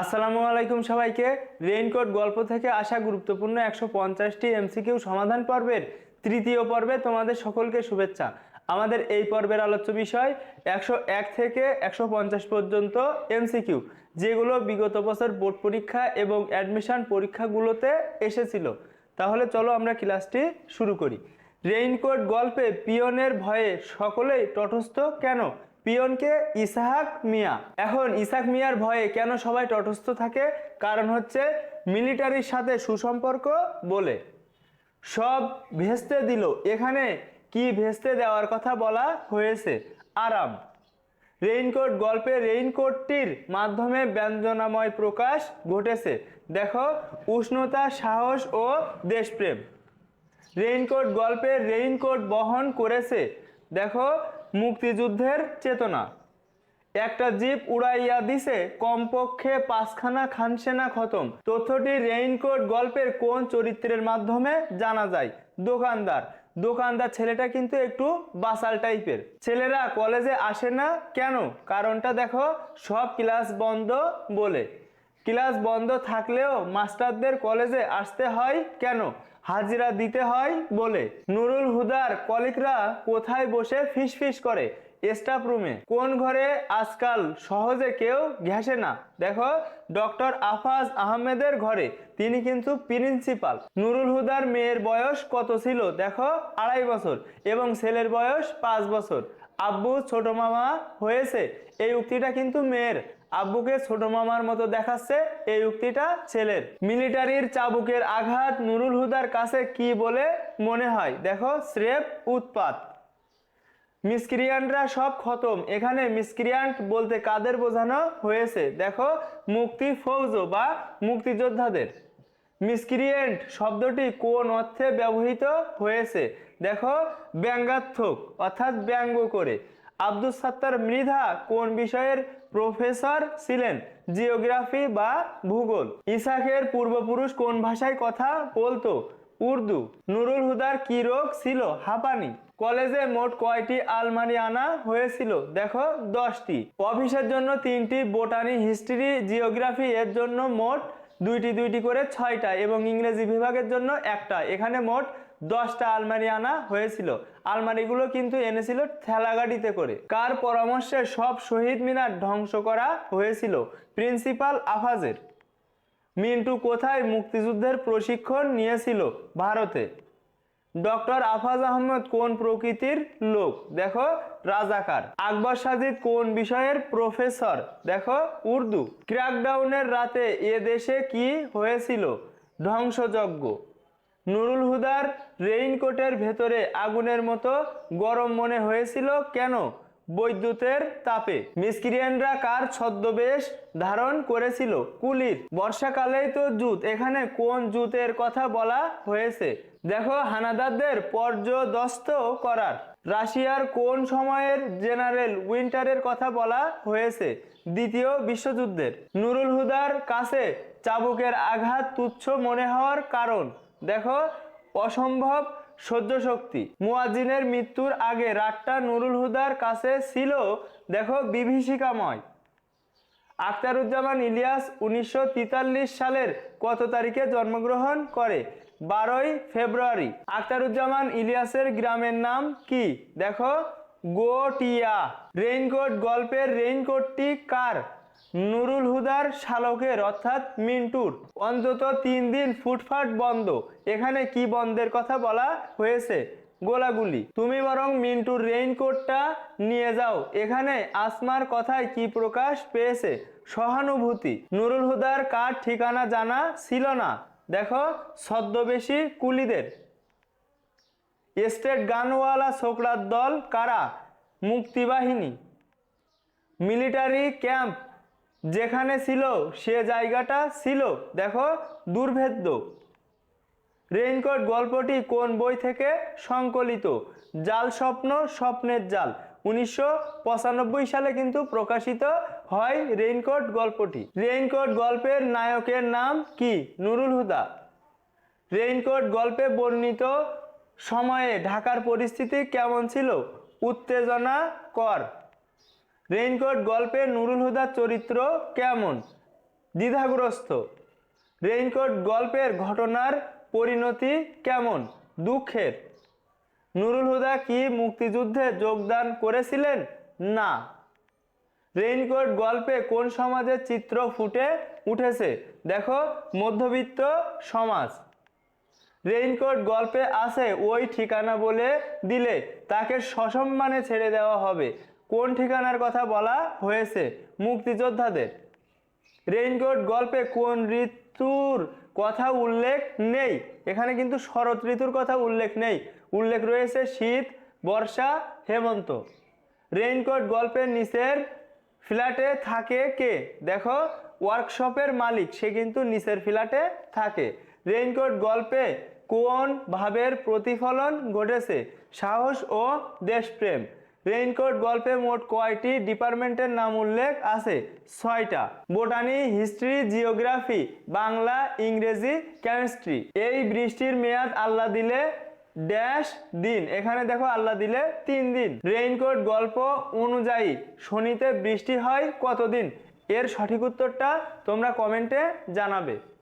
আসসালামু আলাইকুম সবাইকে। রেইনকোট গল্প থেকে আসা গুরুত্বপূর্ণ একশো পঞ্চাশটি এমসিকিউ সমাধান পর্বের তৃতীয় পর্বে তোমাদের সকলকে শুভেচ্ছা। আমাদের এই পর্বের আলোচ্য বিষয় একশো এক থেকে একশো পঞ্চাশ পর্যন্ত এমসিকিউ, যেগুলো বিগত বছর বোর্ড পরীক্ষা এবং অ্যাডমিশন পরীক্ষাগুলোতে এসেছিল। তাহলে চলো আমরা ক্লাসটি শুরু করি। রেইনকোট গল্পে পিয়নের ভয়ে সকলেই তটস্থ কেন? পিয়নকে ইসাহাক মিয়া। এখন ইসাক মিয়ার ভয়ে কেন সবাই তটস্থ থাকে? কারণ হচ্ছে মিলিটারির সাথে সুসম্পর্ক বলে। সব ভেস্তে দিল। এখানে কি ভেস্তে দেওয়ার কথা বলা হয়েছে? আরাম। রেইনকোট, গল্পে রেইনকোটটির মাধ্যমে ব্যঞ্জনাময় প্রকাশ ঘটেছে। দেখো, উষ্ণতা, সাহস ও দেশপ্রেম। রেইনকোট, গল্পে রেইনকোট বহন করেছে। দেখো মুক্তিযুদ্ধের চেতনা। একটা জিপ উড়াইয়া দিছে, কমপক্ষে পাঁচখানা খানসেনা খতম। তথ্যটি রেইনকোট গল্পের কোন চরিত্রের মাধ্যমে জানা যায়? দোকানদার। দোকানদার ছেলেটা কিন্তু একটু বাসাল টাইপের। ছেলেরা কলেজে আসে না কেন? কারণটা দেখো, সব ক্লাস বন্ধ বলে। ক্লাস বন্ধ থাকলেও মাস্টারদের কলেজে আসতে হয় কেন? হাজিরা দিতে হয় বলে। নুরুল হুদার কলিকরা কোথায় বসে ফিস করে? স্টাফ রুমে কোন ঘরে? আজকাল সহজে কেউ ঘেসে না। দেখো, ডক্টর আফাজ আহমেদের ঘরে। তিনি কিন্তু প্রিন্সিপাল নুরুল হুদার মেয়ের বয়স কত ছিল? দেখো, আড়াই বছর। এবং ছেলের বয়স পাঁচ বছর। আব্বু ছোট মামা হয়েছে। এই উক্তিটা কিন্তু মেয়ের। আব্বুকে ছোট মামার মতো দেখাচ্ছে এই উক্তিটা ছেলের। মিলিটারির চাবুকের আঘাত নুরুল হুদার কাছে কি বলে মনে হয়? দেখো, স্রেফ উৎপাত। মিসক্রিয়ান্টরা সব খতম। এখানে মিসক্রিয়ান্ট বলতে কাদের বোঝানো হয়েছে? দেখো, মুক্তি ফৌজ বা মুক্তিযোদ্ধাদের। মিসক্রিয়েন্ট শব্দটি কোন অর্থে ব্যবহৃত হয়েছে? দেখো, ব্যঙ্গাত্মক, অর্থাৎ ব্যঙ্গ করে। আব্দুল সাত্তার মৃধা কোন বিষয়ের প্রফেসর ছিলেন। জিওগ্রাফি বা ভূগোল। ইসাকের পূর্বপুরুষ কোন ভাষায় কথা বলতো? উর্দু। নুরুল হুদার কি রোগ ছিল? হাঁপানি। কলেজে মোট কয়টি আলমারি আনা হয়েছিল? দেখো, দশটি। অফিসের জন্য তিনটি বোটানি হিস্ট্রি, জিওগ্রাফি এর জন্য মোট দুইটি দুইটি করে ছয়টা এবং ইংরেজি বিভাগের জন্য একটা। এখানে মোট দশটা আলমারি আনা হয়েছিল। আলমারিগুলো কিন্তু এনেছিল ঠেলাগাড়িতে করে। কার পরামর্শে সব শহীদ মিনার ধ্বংস করা হয়েছিল? প্রিন্সিপাল আফাজের। মিন্টু কোথায় মুক্তিযুদ্ধের প্রশিক্ষণ নিয়েছিল ভারতে? ডক্টর আফাজ আহমদ কোন প্রকৃতির লোক? দেখো, রাজাকার। আকবর সাজিদ কোন বিষয়ের প্রফেসর? দেখো, উর্দু। ক্র্যাকডাউনের রাতে এ দেশে কি হয়েছিল? ধ্বংসযজ্ঞ। নুরুল হুদার রেইনকোটের ভেতরে আগুনের মতো গরম মনে হয়েছিল কেন? বৈদ্যুতের তাপে। মিসক্রিয়ানরা কার ছদ্মবেশ ধারণ করেছিল? কুলির। বর্ষাকালেই তো জুত। এখানে কোন জুতের কথা বলা হয়েছে? দেখো হানাদারদের পর্যদস্ত করার। রাশিয়ার কোন সময়ের জেনারেল উইন্টারের কথা বলা হয়েছে? দ্বিতীয় বিশ্বযুদ্ধের। নুরুল হুদার কাছে চাবুকের আঘাত তুচ্ছ মনে হওয়ার কারণ। দেখো, অসম্ভব সহ্য শক্তি মুয়াজিনের মৃত্যুর আগে রাতটা নুরুল হুদার কাছে ছিল, দেখো, বিভীষিকাময়। আখতারুজ্জামান ইলিয়াস উনিশশো তেতাল্লিশ সালের কত তারিখে জন্মগ্রহণ করে? বারোই ফেব্রুয়ারি। আখতারুজ্জামান ইলিয়াসের গ্রামের নাম কি? দেখো, গোটিয়া। রেইনকোট, গল্পের রেইনকোটটি কার? নুরুল হুদার শালকের অর্থাৎ মিন্টুর। অন্তত তিন দিন ফুটফাট বন্ধ। এখানে কি বন্ধের কথা বলা হয়েছে? গোলাগুলি। তুমি বরং মিন্টুর রেইনকোটটা নিয়ে যাও। এখানে আসমার কথায় কি প্রকাশ পেয়েছে? সহানুভূতি। নুরুল হুদার কার ঠিকানা জানা ছিল না। দেখো, ছদ্মবেশী কুলিদের। স্টেট গানওয়ালা ছোকরার দল কারা? মুক্তিবাহিনী। Military camp. যেখানে ছিল, সে জায়গাটা ছিল। দেখো, দুর্ভেদ্য। রেইনকোট গল্পটি কোন বই থেকে সংকলিত? জাল স্বপ্ন, স্বপ্নের জাল। উনিশশো পঁচানব্বই সালে কিন্তু প্রকাশিত হয় রেইনকোট গল্পটি। রেইনকোট গল্পের নায়কের নাম কি? নুরুল হুদা। রেইনকোট গল্পে বর্ণিত সময়ে ঢাকার পরিস্থিতি কেমন ছিল? উত্তেজনাকর রেইনকোট গল্পে নুরুল হুদার চরিত্র কেমন? দ্বিধাগ্রস্ত। রেইনকোট গল্পের ঘটনার পরিণতি কেমন? দুঃখের। নুরুল হুদা কি মুক্তিযুদ্ধে যোগদান করেছিলেন? না। রেইনকোট গল্পে কোন সমাজের চিত্র ফুটে উঠেছে? দেখো, মধ্যবিত্ত সমাজ। রেইনকোট গল্পে আছে ওই ঠিকানা বলে দিলে তাকে সসম্মানে ছেড়ে দেওয়া হবে। কোন ঠিকানার কথা বলা হয়েছে মুক্তিযোদ্ধাদের? রেইনকোট গল্পে কোন ঋতুর কথা উল্লেখ নেই? এখানে কিন্তু শরৎ ঋতুর কথা উল্লেখ নেই। উল্লেখ রয়েছে শীত, বর্ষা, হেমন্ত। রেইনকোট গল্পের নিচের ফ্ল্যাটে থাকে কে? দেখো, ওয়ার্কশপের মালিক, সে কিন্তু নিচের ফ্ল্যাটে থাকে। রেইনকোট গল্পে কোন ভাবের প্রতিফলন ঘটেছে? সাহস ও দেশপ্রেম। রেইনকোট গল্পে মোট কয়টি ডিপার্টমেন্টের নাম উল্লেখ আছে? ছয়টা। বোটানি, হিস্ট্রি, জিওগ্রাফি, বাংলা, ইংরেজি, কেমিস্ট্রি। এই বৃষ্টির মেয়াদ আল্লাহ দিলে ড্যাশ দিন। এখানে দেখো আল্লাহ দিলে তিন দিন। রেইনকোট গল্প অনুযায়ী শনিতে বৃষ্টি হয় কতদিন? এর সঠিক উত্তরটা তোমরা কমেন্টে জানাবে।